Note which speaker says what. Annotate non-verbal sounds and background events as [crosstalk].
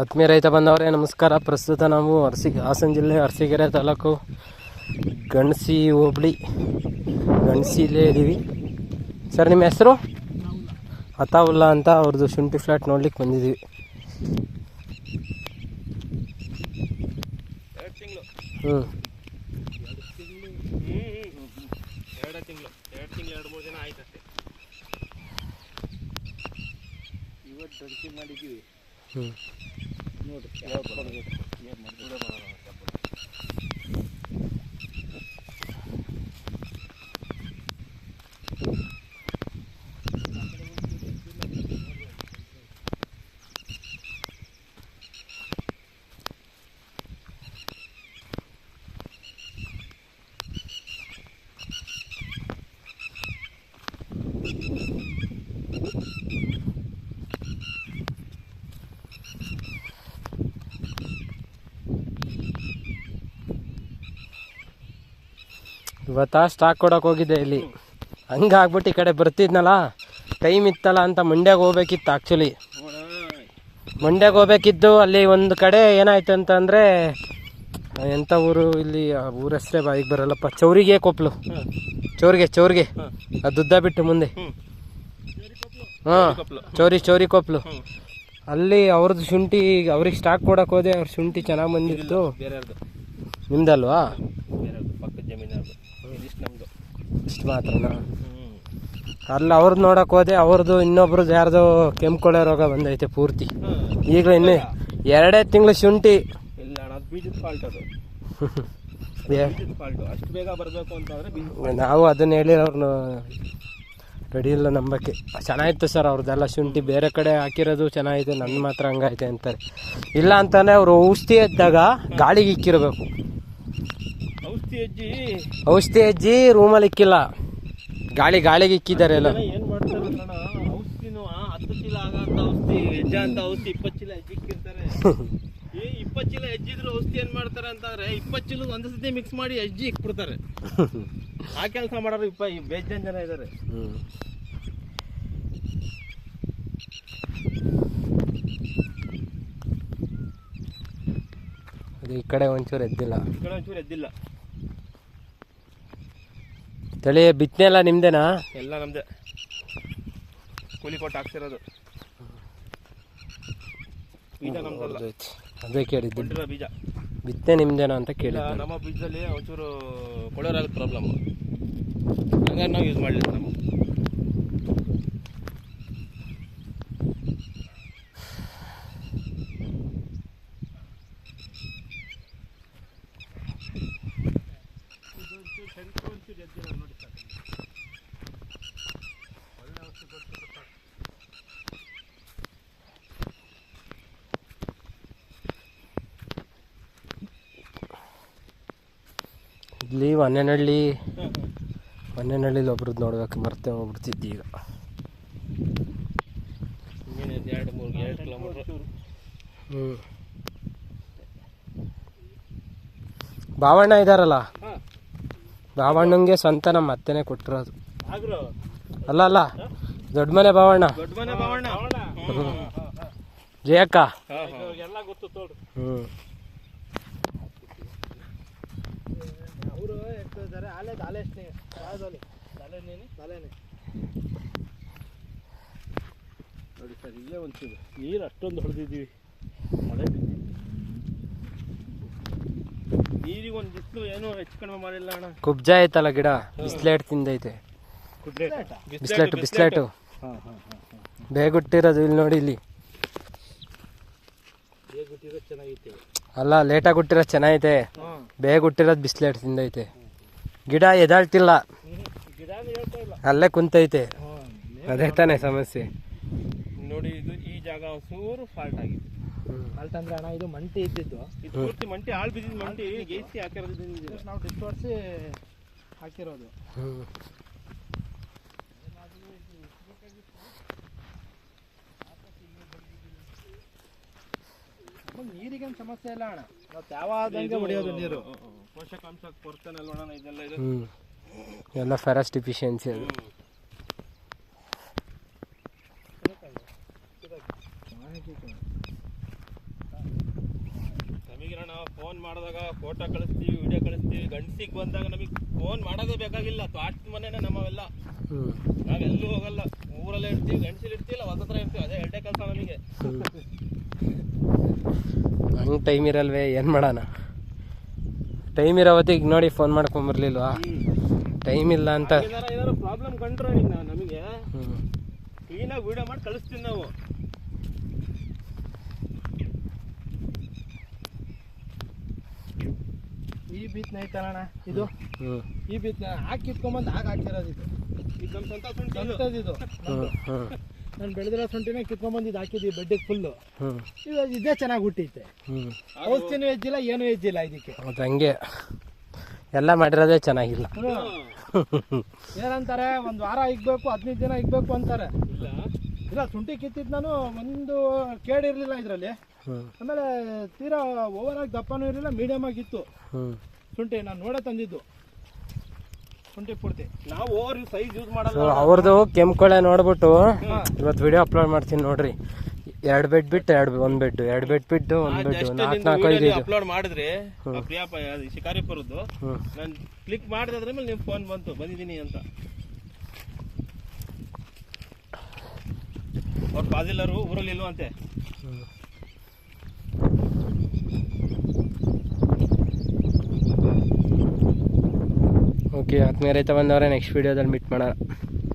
Speaker 1: ಆತ್ಮೀಯ ರೈತ ಬಂದವರೇ ನಮಸ್ಕಾರ. ಪ್ರಸ್ತುತ ನಾವು ಅರಸಿ ಹಾಸನ ಜಿಲ್ಲೆ ಅರಸೀಕೆರೆ ತಾಲೂಕು ಗಣಸಿ ಹೋಬಳಿ. ಗಣಸಿಲೇ ಇದ್ದೀವಿ ಸರ್ ನಿಮ್ಮ ಹೆಸರು? ಅತಾವುಲ್ಲಾ ಅಂತ ಅವ್ರದ್ದು ಶುಂಠಿ ಫ್ಲಾಟ್ ನೋಡ್ಲಿಕ್ಕೆ ಬಂದಿದ್ದೀವಿ
Speaker 2: ಎರಡು ತಿಂಗಳು.
Speaker 1: ಹ್ಞೂ
Speaker 2: ಎರಡು ತಿಂಗಳು. ಎರಡು ತಿಂಗಳು ಎರಡು ಮೂರು ದಿನ ಆಯ್ತಷ್ಟೇ. ಇವತ್ತು ಡ್ರಂಕಿಂಗ್ ಮಾಡಿದ್ದೀವಿ.
Speaker 1: ಹ್ಞೂ
Speaker 2: ನೋಡಿ ಯಾವ್ದು ಕೊಡಬೇಕು ಏನು ಮಾಡಿ
Speaker 1: ಇವತ್ತ ಸ್ಟಾಕ್ ಕೊಡೋಕೆ ಹೋಗಿದ್ದೆ ಇಲ್ಲಿ. ಹಂಗಾಗ್ಬಿಟ್ಟು ಈ ಕಡೆ ಬರ್ತಿದ್ನಲ್ಲ ಟೈಮ್ ಇತ್ತಲ್ಲ ಅಂತ ಮಂಡ್ಯಾಗ ಹೋಗ್ಬೇಕಿತ್ತು ಆ್ಯಕ್ಚುಲಿ ಮಂಡ್ಯಾಗ ಹೋಗ್ಬೇಕಿದ್ದು ಅಲ್ಲಿ ಒಂದು ಕಡೆ ಏನಾಯ್ತು ಅಂತಂದರೆ ಎಂಥ ಊರು ಇಲ್ಲಿ ಊರ ಹೆಸರೇ ಬಾಯಿಗೆ ಬರಲ್ಲಪ್ಪ, ಚೌರಿಗೆ ಕೊಪ್ಲು. ಚೌರಿಗೆ ಚೌರಿಗೆ. ಅದು ಉದ್ದ ಬಿಟ್ಟು ಮುಂದೆ. ಹಾಂ, ಚೌರಿ ಚೌರಿ ಕೊಪ್ಲು. ಅಲ್ಲಿ ಅವ್ರದ್ದು ಶುಂಠಿ, ಅವ್ರಿಗೆ ಸ್ಟಾಕ್ ಕೊಡಕ್ಕೆ ಹೋದೆ, ಅವ್ರ ಶುಂಠಿ ಚೆನ್ನಾಗಿ ಬಂದಿತ್ತು. ನಿಮ್ದಲ್ವಾ? ಇಷ್ಟು ಮಾತ್ರನಾ
Speaker 2: ಹ್ಞೂ
Speaker 1: ಅಲ್ಲಿ ಅವ್ರದ್ದು ನೋಡಕ್ ಹೋದೆ ಅವ್ರದ್ದು ಇನ್ನೊಬ್ರದ್ದು ಯಾರ್ದು ಕೆಂಪುಕೊಳೆ ರೋಗ ಬಂದೈತೆ ಪೂರ್ತಿ. ಈಗ ಇನ್ನು ಎರಡೇ ತಿಂಗಳು ಶುಂಠಿ.
Speaker 2: ಇಲ್ಲ ಅದು ಬೀಜದ ಫಾಲ್ಟ್ ಅದು.
Speaker 1: ಏ,
Speaker 2: ಬೀಜದ ಫಾಲ್ಟು ಅಷ್ಟು ಬೇಗ ಬರಬೇಕು ಅಂತಂದರೆ ಬೀಜ
Speaker 1: ನಾವು ಅದನ್ನ ಹೇಳಿರೋ ರೆಡಿ ಇಲ್ಲ ನಂಬಕ್ಕೆ. ಚೆನ್ನಾಗಿತ್ತು ಸರ್ ಅವ್ರದ್ದೆಲ್ಲ ಶುಂಠಿ ಬೇರೆ ಕಡೆ ಹಾಕಿರೋದು ಚೆನ್ನಾಗಿದೆ ನನ್ನ ಮಾತ್ರ ಹಂಗೈತೆ ಅಂತಾರೆ. ಇಲ್ಲ ಅಂತಾನೆ ಅವರು ಔಷಧಿ ಎದ್ದಾಗ ಗಾಳಿಗೆ ಇಕ್ಕಿರ್ಬೇಕು.
Speaker 2: ಔಷಧಿ ಅಜ್ಜಿ
Speaker 1: ಔಷಧಿ ಅಜ್ಜಿ ರೂಮಲ್ಲಿ ಇಕ್ಕಿಲ್ಲ. ಗಾಳಿ ಗಾಳಿಗೆ ಇಕ್ಕಿದ್ದಾರೆ ಎಲ್ಲ.
Speaker 2: ಏನು ಮಾಡ್ತಾರೆ ಅಣ್ಣ? ಔಷಧಿನೂ ಹತ್ತು ಚೀಲ ಆಗಂತ ಔಷಧಿ ಹೆಜ್ಜೆ ಅಂತ ಔಷಧಿ ಇಪ್ಪತ್ತು ಚೀಲ ಹೆಜ್ಜಿಕ್ಕಿರ್ತಾರೆ ಈ [laughs] ಇಪ್ಪತ್ತು ಚೀಲ ಹೆಜ್ಜಿದ್ರು ಔಷಧಿ ಏನು ಮಾಡ್ತಾರೆ ಅಂತಂದ್ರೆ ಇಪ್ಪತ್ತು ಚೀಲ ಒಂದೇ ಸತಿ ಮಿಕ್ಸ್ ಮಾಡಿ ಹೆಜ್ಜಿ ಇಕ್ಬಿಡ್ತಾರೆ. [laughs] ಆ ಕೆಲಸ ಮಾಡೋರು ಇಪ್ಪ ಈ ಬೇಜಾನ್ ಜನ ಇದ್ದಾರೆ.
Speaker 1: ಅದು ಈ ಕಡೆ ಒಂಚೂರು ಎದ್ದಿಲ್ಲ.
Speaker 2: ಈ ಕಡೆ ಒಂಚೂರು ಎದ್ದಿಲ್ಲ.
Speaker 1: ತಳಿ ಬಿತ್ತನೆ ಎಲ್ಲ ನಿಮ್ದೇನಾ?
Speaker 2: ಎಲ್ಲ ನಮ್ಮದೇ ಕೂಲಿ ಕೊಟ್ಟು ಹಾಕ್ಸಿರೋದು. ಬೀಜ ನಮ್ದಲ್ಲ.
Speaker 1: ಹೌದೈತಿ. ಅದೇ ಕೇಳಿದ್ದು.
Speaker 2: ಕೊಟ್ಟಿರೋ ಬೀಜ.
Speaker 1: ಬಿತ್ತನೆ ನಿಮ್ದೇನಾ ಅಂತ
Speaker 2: ಕೇಳಿ
Speaker 1: ಕೇಳಿದ್ದು.
Speaker 2: ನಮ್ಮ ಬೀಜದಲ್ಲಿ ಒಂಚೂರು ಕೊಳೋರಾಗದ ಪ್ರಾಬ್ಲಮ್ ಹಂಗಾಗಿ ನಾವು ಯೂಸ್ ಮಾಡಲಿಲ್ಲ ನಾವು.
Speaker 1: ಇಲ್ಲಿ ಹೊನ್ನೆನಹಳ್ಳಿ ಹೊನ್ನೆನಹಳ್ಳಿಲಿ ಒಬ್ರದ್ದು ನೋಡ್ಬೇಕು ಮರ್ತೆ ಹೋಗ್ಬಿಡ್ತಿದ್ದಿ ಈಗ.
Speaker 2: ಬಾವಣ್ಣ ಎರಡು ಮೂರು ಎರಡು ಕಿಲೋಮೀಟ್ರ್
Speaker 1: ಹ್ಞೂ ಬಾವಣ್ಣ ಇದಾರಲ್ಲ? ಬಾವಣ್ಣಂಗೆ ಸ್ವಂತ ನಮ್ಮ ಅತ್ತೆನೇ ಕೊಟ್ಟಿರೋದು. ಅಲ್ಲ ಅಲ್ಲ. ದೊಡ್ಡ ಮನೆ
Speaker 2: ಬಾವಣ್ಣ
Speaker 1: ಜಯಕ್ಕ. ಹ್ಞೂ
Speaker 2: ಹೇಳ್ತಿದ್ದಾರೆ ಆಲೆ ಆಲೆಸ್ನೇ ಯಾವ್ದಲ್ಲಿ ತಲೆನೇನೆ. ತಲೆನೇ. ನೋಡಿ ಸರ್ ಇಲ್ಲೇ ಒಂಚೂರು ನೀರು ಅಷ್ಟೊಂದು ಹೊಡೆದಿದ್ದೀವಿ. ಮಳೆ ಬಿದ್ದಿದ್ದು ನೀರಿಗೆ ಒಂದು ಬಿಸಿಲು ಏನೂ ಹೆಚ್ಚು ಕಡಿಮೆ ಮಾಡಿಲ್ಲ ಅಣ್ಣ.
Speaker 1: ಕುಬ್ಜ ಐತಲ್ಲ ಗಿಡ? ಬಿಸ್ಲೇಟ್ ತಿಂದೈತೆ. ಬಿಸ್ಲೇಟು ಬಿಸ್ಲೇಟು.
Speaker 2: ಹಾಂ ಹಾಂ ಹಾಂ
Speaker 1: ಬೇಗ ಹುಟ್ಟಿರೋದು ಇಲ್ಲಿ ನೋಡಿ ಇಲ್ಲಿ.
Speaker 2: ಚೆನ್ನಾಗಿತ್ತು
Speaker 1: ಅಲ್ಲ ಲೇಟಾಗಿ ಹುಟ್ಟಿರೋದು ಚೆನ್ನಾಗೈತೆ. ಬೇಗ ಹುಟ್ಟಿರೋದು ಬಿಸ್ಲೇಟ್ ತಿಂದೈತೆ. ಗಿಡ ಎದಾಳ್ತಿಲ್ಲ.
Speaker 2: ಗಿಡನೂ ಹೇಳ್ತಾ ಇಲ್ಲ
Speaker 1: ಅಲ್ಲೇ ಕುಂತೈತೆ. ಅದೇ ತಾನೇ ಸಮಸ್ಯೆ.
Speaker 2: ನೋಡಿ ಇದು ಈ ಜಾಗ ಒಂಚೂರು ಫಾಲ್ಟ್ ಆಗಿದೆ. ಫಾಲ್ಟ್ ಅಂದ್ರೆ ಅಣ್ಣ ಇದು ಮಂಟಿ ಇದ್ದಿದ್ದು. ಇದು ಪೂರ್ತಿ ಮಂಟಿ ಹಾಳು ಬಿದ್ದಿದ್ದು ಮಂಟಿ ಗೇಸಿ ಹಾಕಿರೋದು ನಾವು ಡಿಸ್ಟೋರ್ಸಿ ಹಾಕಿರೋದು. ನೀರಿಗೇನು ಸಮಸ್ಯೆ ಇಲ್ಲ ಅಣ್ಣ. ನಾವು ಯಾವಾಗಂಗೆ ಹೊಡೆಯೋದು ನೀರು. ಪೋಷಕಾಂಶ ಕೊರತೆನೆ ಇದೆಲ್ಲ ಇದು?
Speaker 1: ಹ್ಞೂ ಎಲ್ಲ ಫೆರಸ್ ಡಿಫಿಷಿಯನ್ಸಿ ಅದು.
Speaker 2: ಚೆನ್ನಾಗಿರೋಣ ಫೋನ್ ಮಾಡಿದಾಗ ಫೋಟೋ ಕಳಿಸ್ತೀವಿ ವಿಡಿಯೋ ಕಳಿಸ್ತೀವಿ. ಗಂಡಸಿಗೆ ಬಂದಾಗ ನಮಗೆ ಫೋನ್ ಮಾಡೋದೇ ಬೇಕಾಗಿಲ್ಲ. ತ್ವಾಟ್ ಮನೆನೇ ನಮ್ಮವೆಲ್ಲ. ನಾವೆಲ್ಲೂ ಹೋಗಲ್ಲ. ಊರಲ್ಲೇ ಇರ್ತೀವಿ ಗಂಡಸಿಲ್ ಇರ್ತೀವಿ ಹೊಸ ಹತ್ರ ಇರ್ತೀವಿ. ಅದೇ ಎರಡೇ ಕೆಲಸ ನಮಗೆ.
Speaker 1: ಹಂಗೆ ಟೈಮ್ ಇರಲ್ವೇ ಏನು ಮಾಡೋಣ? ಟೈಮ್ ಇರೋ ಹೊತ್ತಿಗೆ ನೋಡಿ ಫೋನ್ ಮಾಡ್ಕೊಂಬರ್ಲಿಲ್ವಾ? ಟೈಮ್ ಇಲ್ಲ ಅಂತ.
Speaker 2: ಪ್ರಾಬ್ಲಮ್ ಕಂಡ್ರೆ ಈಗ ನಮಗೆ? ಕ್ಲೀನಾಗಿ ವಿಡಿಯೋ ಮಾಡಿ ಕಳಿಸ್ತೀವಿ ನಾವು.
Speaker 3: ಈ ಬೀತ್ನ ಐತಲ್ಲಣ್ಣ ಇದು? ಈ ಬೀತ್ನ ಹಾಕಿ ಇಟ್ಕೊಂಡ್ಬಂದು ಹಾಗೆ ಹಾಕಿರೋದು ಇದು.
Speaker 2: ಇದು ನಮ್ಮ ಸ್ವಂತ ಇದು.
Speaker 3: ನಾನು ಬೆಳೆದಿರೋ ಶುಂಠಿನೇ ಕಿತ್ಕೊಂಬಂದು ಇದು ಹಾಕಿದ್ವಿ ಬೆಡ್ಡಿಗೆ ಫುಲ್ಲು ಇದು ಇದೇ ಚೆನ್ನಾಗಿ ಹುಟ್ಟೈತೆ
Speaker 1: ಹ್ಞೂ
Speaker 3: ಔಷಧಿನೂ ಹೆಜ್ಜಿಲ್ಲ ಏನೂ ಹೆಜ್ಜಿಲ್ಲ ಇದಕ್ಕೆ.
Speaker 1: ಅದು ಹಂಗೆ. ಎಲ್ಲ ಮಾಡಿರೋದೇ ಚೆನ್ನಾಗಿಲ್ಲ.
Speaker 3: ಏನಂತಾರೆ ಒಂದು ವಾರ ಇಗ್ಬೇಕು ಹದಿನೈದು ದಿನ ಇಗ್ಬೇಕು ಅಂತಾರೆ.
Speaker 2: ಇಲ್ಲ
Speaker 3: ಇಲ್ಲ ಶುಂಠಿ ಕಿತ್ತಿದ್ದು ನಾನು ಒಂದು ಕೇಳಿರಲಿಲ್ಲ ಇದರಲ್ಲಿ. ಆಮೇಲೆ ತೀರಾ ಓವರ್ ಆಗಿ ದಪ್ಪನೂ ಇರಲಿಲ್ಲ ಮೀಡಿಯಮ್ ಆಗಿತ್ತು ಶುಂಠಿ ನಾನು ನೋಡೇ ತಂದಿದ್ದು. ಶುಂಠಿ
Speaker 2: ನಾವು ಓವರ್ ಸೈಜ್ ಯೂಸ್ ಮಾಡಲ್ಲ.
Speaker 1: ಅವ್ರದ್ದು ಕೆಂಪುಕೊಳೆ ನೋಡ್ಬಿಟ್ಟು ಇವತ್ತು ವಿಡಿಯೋ ಅಪ್ಲೋಡ್ ಮಾಡ್ತೀನಿ ನೋಡ್ರಿ. ಎರಡು ಬೆಡ್ ಬಿಟ್ಟು ಎರಡು ಒಂದು ಬೆಡ್ ಎರಡು ಬೆಡ್ ಬಿಟ್ಟು ಒಂದು ಬೆಡ್ ನಾಲ್ಕು ನಾಲ್ಕು ಐದು
Speaker 2: ಅಪ್ಲೋಡ್ ಮಾಡಿದ್ರೆ ಪ್ರಿಯಾಪ ಶಿಕಾರಿಪುರದ್ದು ನಾನು ಕ್ಲಿಕ್ ಮಾಡಿದ್ರೆ ಅದ್ರ ಮೇಲೆ ನಿಮ್ಮ ಫೋನ್ ಬಂತು. ಬಂದಿದ್ದೀನಿ ಅಂತ. ಅವ್ರು ಫಾದಿಲರು ಊರಲ್ಲಿ ಇಲ್ವಂತೆ
Speaker 1: ಓಕೆ ಆತ್ಮೀಯ ರೈತ ಬಂದವರೇ ನೆಕ್ಸ್ಟ್ ವೀಡಿಯೋದಲ್ಲಿ ಮೀಟ್ ಮಾಡೋಣ.